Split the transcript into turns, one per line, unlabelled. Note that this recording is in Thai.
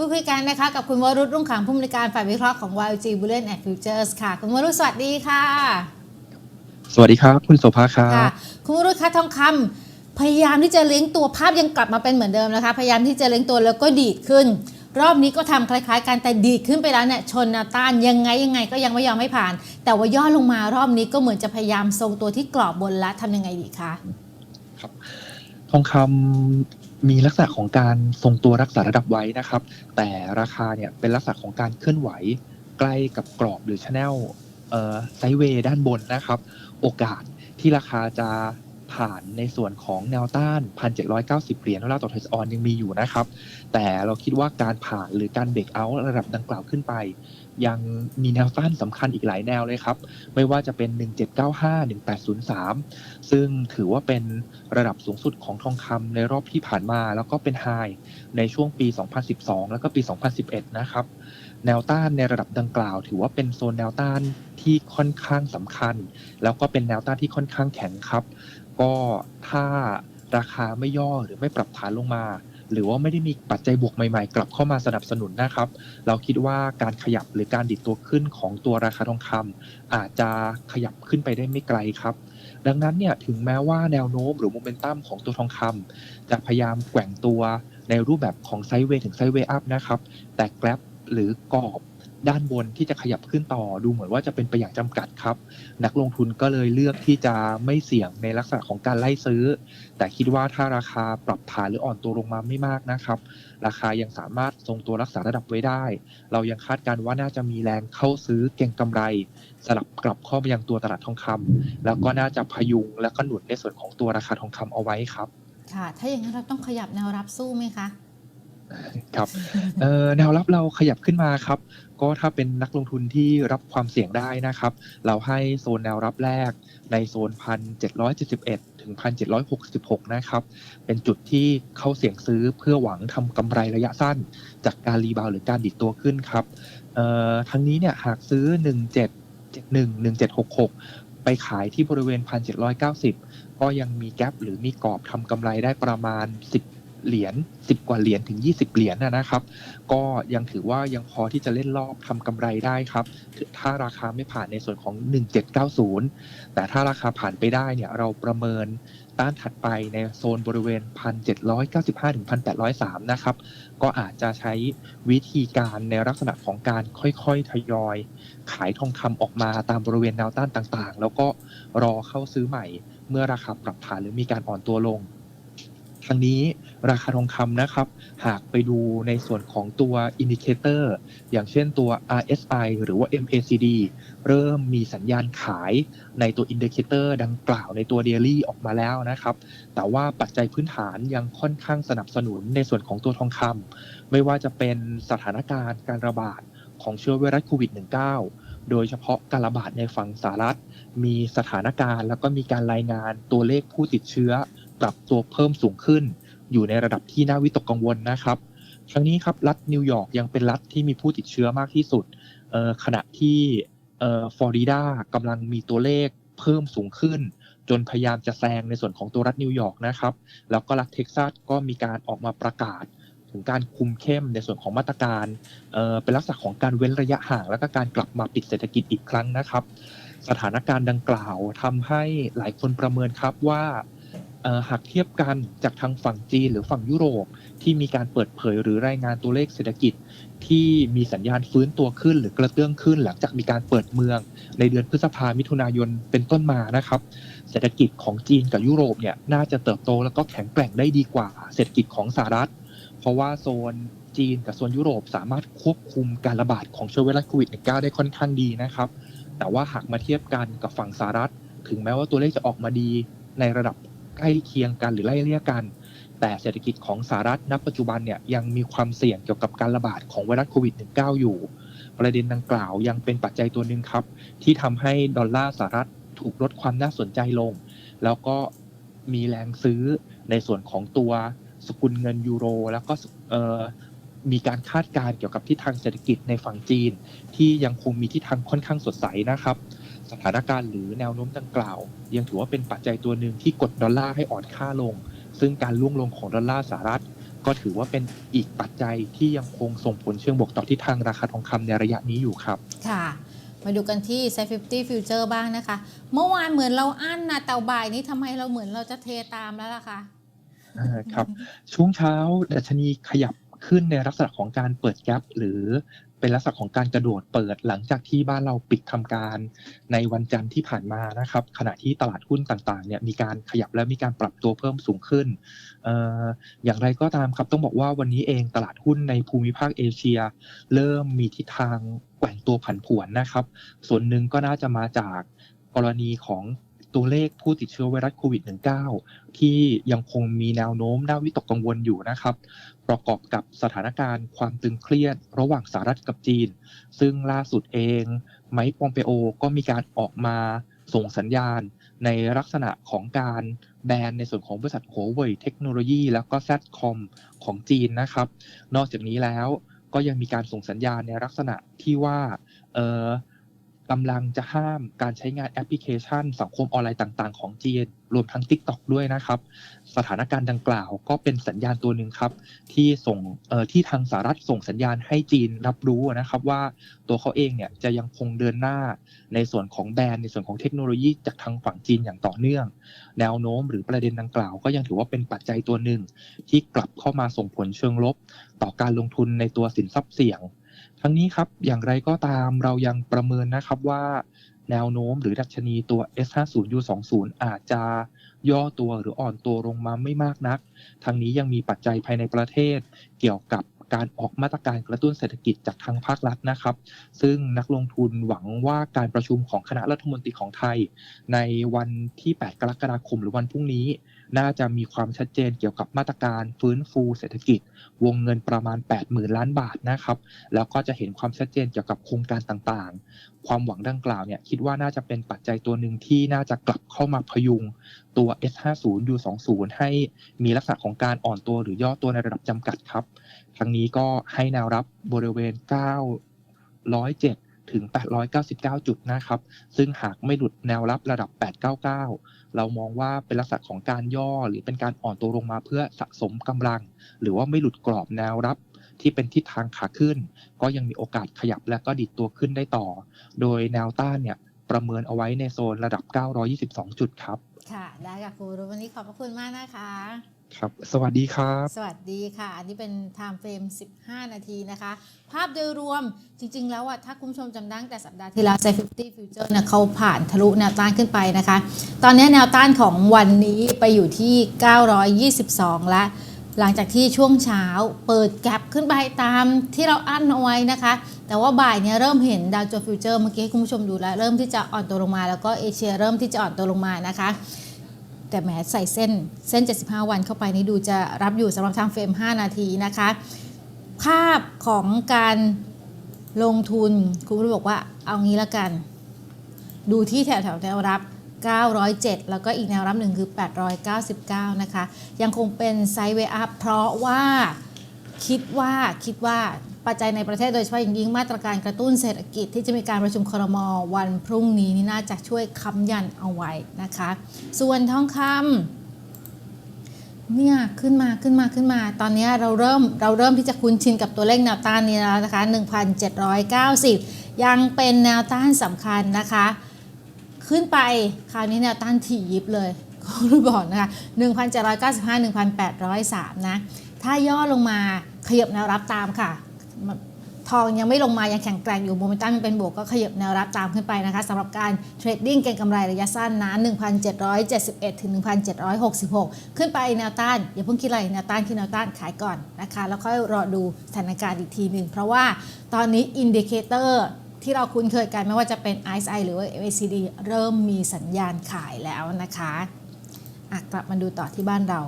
พูดคุยกันนะคะกับคุณวรุษรุ่งขำผู้อำนวยการฝ่ายวิเคราะห์ของ YG Bullion and Futures ค่ะ คุณวรุษสวัสดีค่ะ
สวัสดีครับ คุณโสภาครั
ค่ะ
บ
คุณวรุษคะทองคำพยายามที่จะเลี้ยงตัวภาพยังกลับมาเป็นเหมือนเดิมนะคะ พยายามที่จะเลี้ยงตัวแล้วก็ดีดขึ้น รอบนี้ก็ทำคล้าย ๆกันแต่ดีดขึ้นไปแล้วเนี่ยชนแนวต้านยังไงยังไงก็ยังไม่ยอมให้ผ่าน แต่ว่าย่อลงมารอบนี้ก็เหมือนจะพยายามทรงตัวที่กรอบบนแล้วทำยังไงดีคะ
ทองคำ มีลักษณะของการทรงตัวรักษาระดับไว้นะครับ แต่ราคาเนี่ยเป็นลักษณะของการเคลื่อนไหว ใกล้กับกรอบหรือชแนลไซด์เวย์ด้านบนนะครับ โอกาสที่ราคาจะ ผ่านในส่วนของแนวต้าน 1,790 เหรียญดอลลาร์ต่อทรดออนยังมีอยู่นะครับ แต่เราคิดว่าการผ่านหรือการเบรกเอาท์ระดับดังกล่าวขึ้นไป ยังมีแนวต้านสำคัญอีกหลายแนวเลยครับ ไม่ว่าจะเป็น 1795 1803 ซึ่งถือว่าเป็นระดับสูงสุดของทองคำในรอบที่ผ่านมา แล้วก็เป็นไฮในช่วงปี 2012 แล้วก็ปี 2011 นะครับแนวต้านในระดับดังกล่าว ถือว่าเป็นโซนแนวต้านที่ค่อนข้างสำคัญ แล้วก็เป็นแนวต้านที่ค่อนข้างแข็งครับ ก็ถ้าราคาไม่ย่อหรือไม่ปรับฐานลงมา หรือว่าไม่ได้มีปัจจัยบวกใหม่ๆ กลับเข้ามาสนับสนุนนะครับ เราคิดว่าการขยับหรือการดิดตัวขึ้นของตัวราคาทองคำอาจจะขยับขึ้นไปได้ไม่ไกลครับ ดังนั้นเนี่ยถึงแม้ว่าแนวโน้มหรือโมเมนตัมของตัวทองคำจะพยายามแกว่งตัวในรูปแบบของไซด์เวย์ถึงไซด์เวย์อัพนะครับแต่แกลบหรือกรอบ ด้านบนที่จะขยับขึ้นต่อดูเหมือนว่าจะเป็นไปอย่างจำกัดครับ นักลงทุนก็เลยเลือกที่จะไม่เสี่ยงในลักษณะของการไล่ซื้อ แต่คิดว่าถ้าราคาปรับฐานหรืออ่อนตัวลงมาไม่มากนะครับ ราคายังสามารถทรงตัวรักษาระดับไว้ได้ เรายังคาดการณ์ว่าน่าจะมีแรงเข้าซื้อเก็งกำไร สลับกลับเข้ามายังตัวตลาดทองคำแล้วก็น่าจะพยุงและก็หนุนในส่วนของตัวราคาทองคำเอาไว้ครับ
ค่ะ ถ้าอย่างนั้นเราต้องขยับแนวรับสู้ไหมคะ
ครับแนวรับเราขยับขึ้นมาครับ ก็ถ้าเป็นนักลงทุนที่รับความเสี่ยงได้นะครับ เราให้โซนแนวรับแรกในโซน1,771ถึง1,766นะครับ เป็นจุดที่เข้าเสี่ยงซื้อเพื่อหวังทำกำไรระยะสั้น จากการรีบาวหรือการดิดตัวขึ้นครับทั้งนี้เนี่ยหากซื้อ1771 1766ไปขายที่บริเวณ1,790ก็ยังมีแกลบหรือมีกรอบทำกำไรได้ประมาณ10 เหรียญ10 กว่าเหรียญถึง 20 เหรียญนะครับ ก็ยังถือว่ายังพอที่จะเล่นรอบทำกำไรได้ครับ ถ้าราคาไม่ผ่านในส่วนของ 1790 แต่ถ้าราคาผ่านไปได้เนี่ยเราประเมินต้านถัดไปในโซนบริเวณ 1,795 ถึง 1,803 นะครับ ก็อาจจะใช้วิธีการในลักษณะของการค่อยๆ ทยอย ขายทองคำออกมาตามบริเวณแนวต้านต่างๆ แล้วก็รอเข้าซื้อใหม่ เมื่อราคาปรับฐานหรือมีการอ่อนตัวลง ทางนี้ราคาทองคำนะครับ หากไปดูในส่วนของตัวอินดิเคเตอร์อย่างเช่นตัว RSI หรือว่า MACD เริ่มมีสัญญาณขายในตัวอินดิเคเตอร์ดังกล่าวในตัว Daily ออกมาแล้วนะครับ แต่ว่าปัจจัยพื้นฐานยังค่อนข้างสนับสนุนในส่วนของตัวทองคำไม่ว่าจะเป็นสถานการณ์การระบาดของเชื้อไวรัสโควิด -19 โดยเฉพาะการระบาดในฝั่งสหรัฐ มีสถานการณ์แล้วก็มีการรายงานตัวเลขผู้ติดเชื้อ ปรับตัวเพิ่มสูงขึ้น อยู่ในระดับที่น่าวิตกกังวลนะครับทั้งนี้ครับรัฐนิวยอร์กยังเป็นรัฐที่มีผู้ติดเชื้อมากที่สุดขณะที่ฟลอริดากำลังมีตัวเลขเพิ่มสูงขึ้น จนพยายามจะแซงในส่วนของตัวรัฐนิวยอร์กนะครับ แล้วก็รัฐเท็กซัสก็มีการออกมาประกาศ ถึงการคุมเข้มในส่วนของมาตรการเเป็นลักษณะของการเว้นระยะห่าง แล้วก็การกลับมาปิดเศรษฐกิจอีกครั้งนะครับ สถานการณ์ดังกล่าวทำให้หลายคนประเมินครับว่า หากเทียบกันจากทางฝั่งจีนหรือฝั่งยุโรป ที่มีการเปิดเผยหรือรายงานตัวเลขเศรษฐกิจ ที่มีสัญญาณฟื้นตัวขึ้นหรือกระเตื้องขึ้น หลังจากมีการเปิดเมือง ในเดือนพฤษภามิถุนายนเป็นต้นมานะครับ เศรษฐกิจของจีนกับยุโรปเนี่ยน่าจะเติบโตแล้วก็แข็งแกร่งได้ดีกว่าเศรษฐกิจของสหรัฐ เพราะว่าโซนจีนกับโซนยุโรปสามารถควบคุมการระบาดของเชื้อไวรัสโควิด -19 ได้ค่อนข้างดีนะครับ แต่ว่าหากมาเทียบกันกับฝั่งสหรัฐ ถึงแม้ว่าตัวเลขจะออกมาดีในระดับ ใกล้เคียงกันหรือไล่เลี่ยกัน แต่เศรษฐกิจของสหรัฐณปัจจุบันเนี่ยยังมีความเสี่ยงเกี่ยวกับการระบาดของไวรัสโควิด -19 อยู่ ประเด็นดังกล่าวยังเป็นปัจจัยตัวหนึ่งครับ ที่ทำให้ดอลลาร์สหรัฐถูกลดความน่าสนใจลง แล้วก็มีแรงซื้อในส่วนของตัวสกุลเงินยูโร แล้วก็มีการคาดการณ์เกี่ยวกับทิศทางเศรษฐกิจในฝั่งจีน ที่ยังคงมีทิศทางค่อนข้างสดใสนะครับ สถานการณ์หรือแนวโน้มดังกล่าว ยังถือว่าเป็นปัจจัยตัวหนึ่งที่กดดอลลาร์ให้อ่อนค่าลง ซึ่งการล่วงลงของดอลลาร์สหรัฐ ก็ถือว่าเป็นอีกปัจจัยที่ยังคงส่งผลเชิงบวกต่อทิศทางราคาทองคำในระยะนี้อยู่ครับ
ค่ะมาดูกันที่ s 50 Future บ้างนะคะ เมื่อวานเหมือนเราอั้นนะแต่บ่ายนี้ทำไมเราเหมือนเราจะเทตามแล้วล่ะคะ
อ่าครับ ช่วงเช้าดัชนีขยับ ขึ้นในลักษณะของการเปิดแกลบหรือเป็นลักษณะของการกระโดดเปิดหลังจากที่บ้านเราปิดทำการในวันจันทร์ที่ผ่านมานะครับ ขณะที่ตลาดหุ้นต่างๆเนี่ยมีการขยับและมีการปรับตัวเพิ่มสูงขึ้นอออย่างไรก็ตามครับต้องบอกว่าวันนี้เองตลาดหุ้นในภูมิภาคเอเชีย เริ่มมีทิศทางแกว่งตัวผันผวนนะครับ ส่วนหนึ่งก็น่าจะมาจากกรณีของตัวเลขผู้ติดเชื้อไวรัสโควิด -19 ที่ยังคงมีแนวโน้มน่าวิตกกังวลอยู่นะครับ ประกอบกับสถานการณ์ความตึงเครียด ระหว่างสหรัฐกับจีน ซึ่งล่าสุดเอง ไมค์ปอมเปโอก็มีการออกมาส่งสัญญาณในลักษณะของการแบนในส่วนของบริษัทหัวเว่ยเทคโนโลยีแล้วก็แซดคอมของจีนนะครับ นอกจากนี้แล้วก็ยังมีการส่งสัญญาณในลักษณะที่ว่าเออ กำลังจะห้ามการใช้งานแอปพลิเคชัน สังคมออนไลน์ต่าง ๆ ของจีนรวมทั้ง TikTok ด้วยนะครับ สถานการณ์ดังกล่าวก็เป็นสัญญาณตัวหนึ่งครับ ที่ส่งที่ทางสหรัฐส่งสัญญาณให้จีนรับรู้นะครับว่าตัวเขาเองเนี่ยจะยังคงเดินหน้าในส่วนของแบรนด์ในส่วนของเทคโนโลยีจากทางฝั่งจีนอย่างต่อเนื่อง แนวโน้มหรือประเด็นดังกล่าว ก็ยังถือว่าเป็นปัจจัยตัวหนึ่ง ที่กลับเข้ามาส่งผลเชิงลบ ต่อการลงทุนในตัวสินทรัพย์เสี่ยง ทั้งนี้ครับอย่างไรก็ตามเรายังประเมินนะครับว่าแนวโน้มหรือดัชนีตัว S50 U20 อาจจะย่อตัวหรืออ่อนตัวลงมาไม่มากนักทางนี้ยังมีปัจจัยภายในประเทศ เกี่ยวกับการออกมาตรการกระตุ้นเศรษฐกิจจากทางภาครัฐนะครับ ซึ่งนักลงทุนหวังว่าการประชุมของคณะรัฐมนตรีของไทย ในวันที่ 8 กรกฎาคมหรือวันพรุ่งนี้ น่าจะมีความชัดเจนเกี่ยวกับมาตรการฟื้นฟูเศรษฐกิจ วงเงินประมาณ 80,000 ล้านบาทนะครับแล้วก็จะเห็นความชัดเจนเกี่ยวกับโครงการต่างๆ ความหวังดังกล่าวเนี่ยคิดว่าน่าจะเป็นปัจจัยตัวหนึ่งที่น่าจะกลับเข้ามาพยุงตัว S50 U20 ให้มีลักษณะของการอ่อนตัวหรือย่อตัวในระดับจำกัดครับทั้งนี้ก็ให้แนวรับบริเวณ 907 ถึง 899 จุดนะครับ ซึ่งหากไม่หลุดแนวรับระดับ 899 เรามองว่าเป็นลักษณะของการย่อหรือเป็นการอ่อนตัวลงมาเพื่อสะสมกำลัง หรือว่าไม่หลุดกรอบแนวรับที่เป็นทิศทางขาขึ้น ก็ยังมีโอกาสขยับและก็ดิดตัวขึ้นได้ต่อ โดยแนวต้านเนี่ยประเมินเอาไว้ในโซนระดับ 922 จุดครับ
ค่ะ ได้ค่ะครูรุวันนี้ขอบพระคุณมากนะคะ
ครับ สวัสดีครับ
สวัสดีค่ะ อันนี้เป็น time frame 15 นาทีนะคะ ภาพโดยรวมจริง ๆ แล้วอะถ้าคุณผู้ชมจำได้ตั้งแต่สัปดาห์ที่แล้ว Say 50 Future เนี่ยเขาผ่านทะลุแนวต้านขึ้นไปนะคะ ตอนนี้แนวต้านของวันนี้ไปอยู่ที่ 922 แล้ว หลังจากที่ช่วงเช้าเปิดแกลบขึ้นไปตามที่เราอั้นเอาไว้นะคะ แต่ว่าบ่ายเนี่ยเริ่มเห็นดาวโจนส์ฟิวเจอร์เมื่อกี้ให้คุณผู้ชมดูแล้ว เริ่มที่จะอ่อนตัวลงมา แล้วก็เอเชียเริ่มที่จะอ่อนตัวลงมานะคะ แต่แหมใส่เส้นเส้น 75 วันเข้าไปนี่ดูจะรับอยู่สำหรับทางเฟรม 5 นาทีนะคะ ภาพของการลงทุนคุณผู้ชมบอกว่าเอางี้ละกัน ดูที่แถวแถวแนวรับ 907 แล้วก็อีกแนวรับหนึ่งคือ 899 นะคะ ยังคงเป็นไซด์เวอัพเพราะว่าคิดว่าคิดว่าปัจจัยในประเทศโดยเฉพาะอย่างยิ่งมาตรการกระตุ้นเศรษฐกิจที่จะมีการประชุมครมวันพรุ่งนี้นี่น่าจะช่วยค้ำยันเอาไว้นะคะ ส่วนทองคำเนี่ยขึ้นมาขึ้นมาขึ้นมา ตอนนี้เราเริ่มเราเริ่มที่จะคุ้นชินกับตัวเลขแนวต้านนี้แล้วนะคะ 1,790 ยังเป็นแนวต้านสำคัญนะคะ ขึ้นไปคราวนี้แนวต้านถี่ยิบเลยก็รู้บอกนะคะ1,795 1,803 นะ ถ้าย่อลงมาขยับแนวรับตามค่ะ ทองยังไม่ลงมา ยังแข็งแกร่งอยู่โมเมนตัมยังเป็นบวกก็ขยับแนวรับตามขึ้นไปนะคะสำหรับการเทรดดิ้งเก็งกำไรระยะสั้นนะ 1,771 ถึง 1,766 ขึ้นไปแนวต้าน อย่าเพิ่งคิดอะไรแนวต้านคือแนวต้านขายก่อนนะคะ แล้วค่อยรอดูสถานการณ์อีกทีหนึ่งเพราะว่าตอนนี้อินดิเคเตอร์ ที่เราคุ้นเคยกันไม่ว่าจะเป็น RSI หรือว่า MACD เริ่มมีสัญญาณขายแล้วนะคะอะกลับมาดูต่อที่บ้านเรา